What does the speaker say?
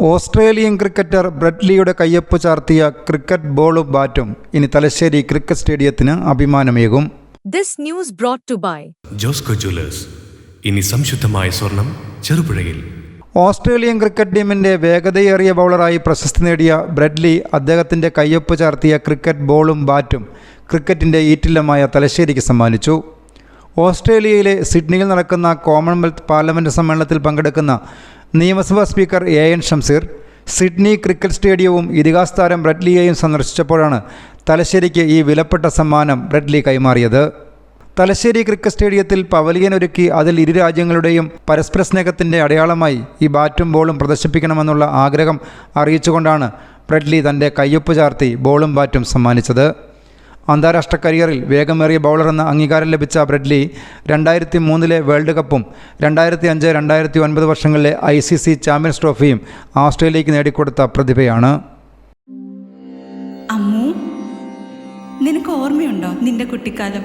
Australian cricketer ബ്രഡ്ലിയുടെ കയ്യൊപ്പ് ചാർത്തിയ cricket ബോളും ബാറ്റും ഇനി തലശ്ശേരി ക്രിക്കറ്റ് സ്റ്റേഡിയത്തിന് അഭിമാനമേകും. This news brought to by Josco jewellers ഇനി സംശുദ്ധമായ സ്വർണം ചെറുപുഴയിൽ. ഓസ്ട്രേലിയൻ ക്രിക്കറ്റ് ടീമിന്റെ വേഗതയേറിയ ബൗളറായി പ്രശസ്തി നേടിയ ബ്രഡ്ലി അദ്ദേഹത്തിന്റെ കയ്യൊപ്പ് ചാർത്തിയ ക്രിക്കറ്റ് ബോളും ബാറ്റും ക്രിക്കറ്റിന്റെ ഈറ്റില്ലമായ തലശ്ശേരിക്ക് സമ്മാനിച്ചു. ഓസ്ട്രേലിയയിലെ സിഡ്നിയിൽ നടക്കുന്ന കോമൺവെൽത്ത് പാർലമെന്റ് സമ്മേളനത്തിൽ പങ്കെടുക്കുന്ന നിയമസഭാ speaker A N Shamseer Sydney cricket സ്റ്റേഡിയവും ഇതിഹാസ് താരം ബ്രഡ്ലിയെയും സന്ദർശിച്ചപ്പോഴാണ് തലശ്ശേരിക്ക് ഈ വിലപ്പെട്ട സമ്മാനം ബ്രഡ്ലി കൈമാറിയത്. തലശ്ശേരി ക്രിക്കറ്റ് സ്റ്റേഡിയത്തിൽ പവലിയൻ ഒരുക്കി അതിൽ ഇരു രാജ്യങ്ങളുടെയും പരസ്പര സ്നേഹത്തിന്റെ അടയാളമായി ഈ ബാറ്റും ബോളും പ്രദർശിപ്പിക്കണമെന്നുള്ള ആഗ്രഹം അറിയിച്ചുകൊണ്ടാണ് ബ്രഡ്ലി തന്റെ കയ്യൊപ്പ് ചാർത്തി ബോളും ബാറ്റും സമ്മാനിച്ചത്. അന്താരാഷ്ട്ര കരിയറിൽ വേഗമേറിയ ബൗളർ എന്ന അംഗീകാരം ലഭിച്ച ബ്രെഡ്ലി രണ്ടായിരത്തി മൂന്നിലെ വേൾഡ് കപ്പും രണ്ടായിരത്തി അഞ്ച് രണ്ടായിരത്തി ഒൻപത് വർഷങ്ങളിലെ ഐ സി സി ചാമ്പ്യൻസ് ട്രോഫിയും ആസ്ട്രേലിയക്ക് നേടിക്കൊടുത്ത പ്രതിഭയാണ്. അമ്മു നിനക്ക് ഓർമ്മയുണ്ടോ നിന്റെ കുട്ടിക്കാലം?